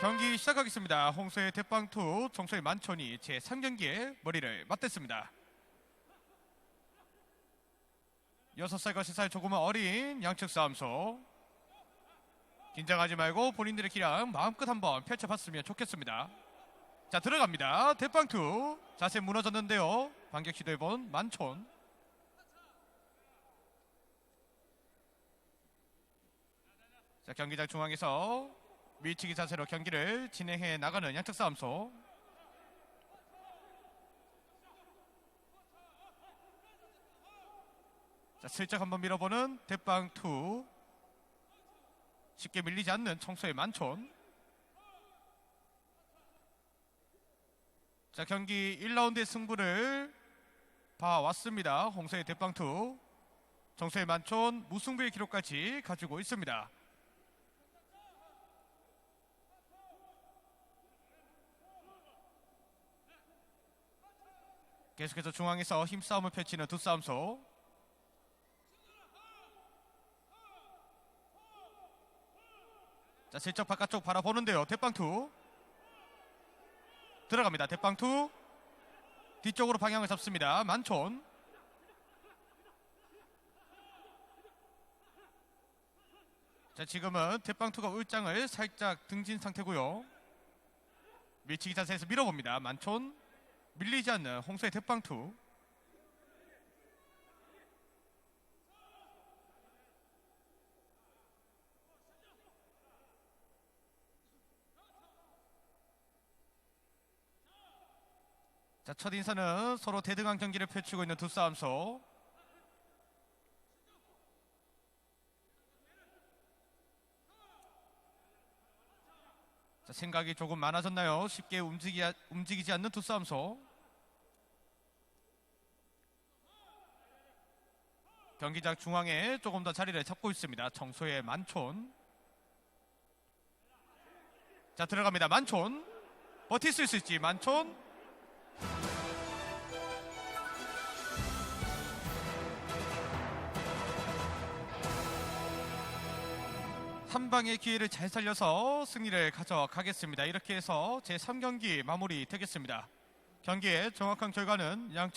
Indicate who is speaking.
Speaker 1: 경기 시작하겠습니다. 홍수의 대빵투 정소의 만천이 제 3경기에 머리를 맞댔습니다. 6살과 3살 조금은 어린 양측 싸움소 긴장하지 말고 본인들의 기량 마음껏 한번 펼쳐봤으면 좋겠습니다. 자 들어갑니다. 대빵투 자세 무너졌는데요. 반격 시도해본 만촌 자 경기장 중앙에서 밀치기 자세로 경기를 진행해 나가는 양측 싸움소 자 슬쩍 한번 밀어보는 대빵2 쉽게 밀리지 않는 청소의 만촌. 자 경기 1라운드의 승부를 봐왔습니다. 홍서의 대빵2 정서의 만촌 무승부의 기록까지 가지고 있습니다 계속해서 중앙에서 힘싸움을 펼치는 두 싸움소 자 슬쩍 바깥쪽 바라보는데요. 대빵투. 들어갑니다. 대빵투. 뒤쪽으로 방향을 잡습니다. 만촌. 자 지금은 대빵투가 울장을 살짝 등진 상태고요. 밀치기 자세에서 밀어봅니다. 만촌 밀리지 않는 홍수의 대빵투 자, 첫 인사는 서로 대등한 경기를 펼치고 있는 두 싸움소. 자, 생각이 조금 많아졌나요? 쉽게 움직이, 움직이지 않는 두 싸움소. 경기장 중앙에 조금 더 자리를 잡고 있습니다. 정소의 만촌. 자, 들어갑니다. 만촌. 버틸 수 있을지 만촌. 한 방의 기회를 잘 살려서 승리를 가져가겠습니다. 이렇게 해서 제 3경기 마무리 되겠습니다. 경기의 정확한 결과는 양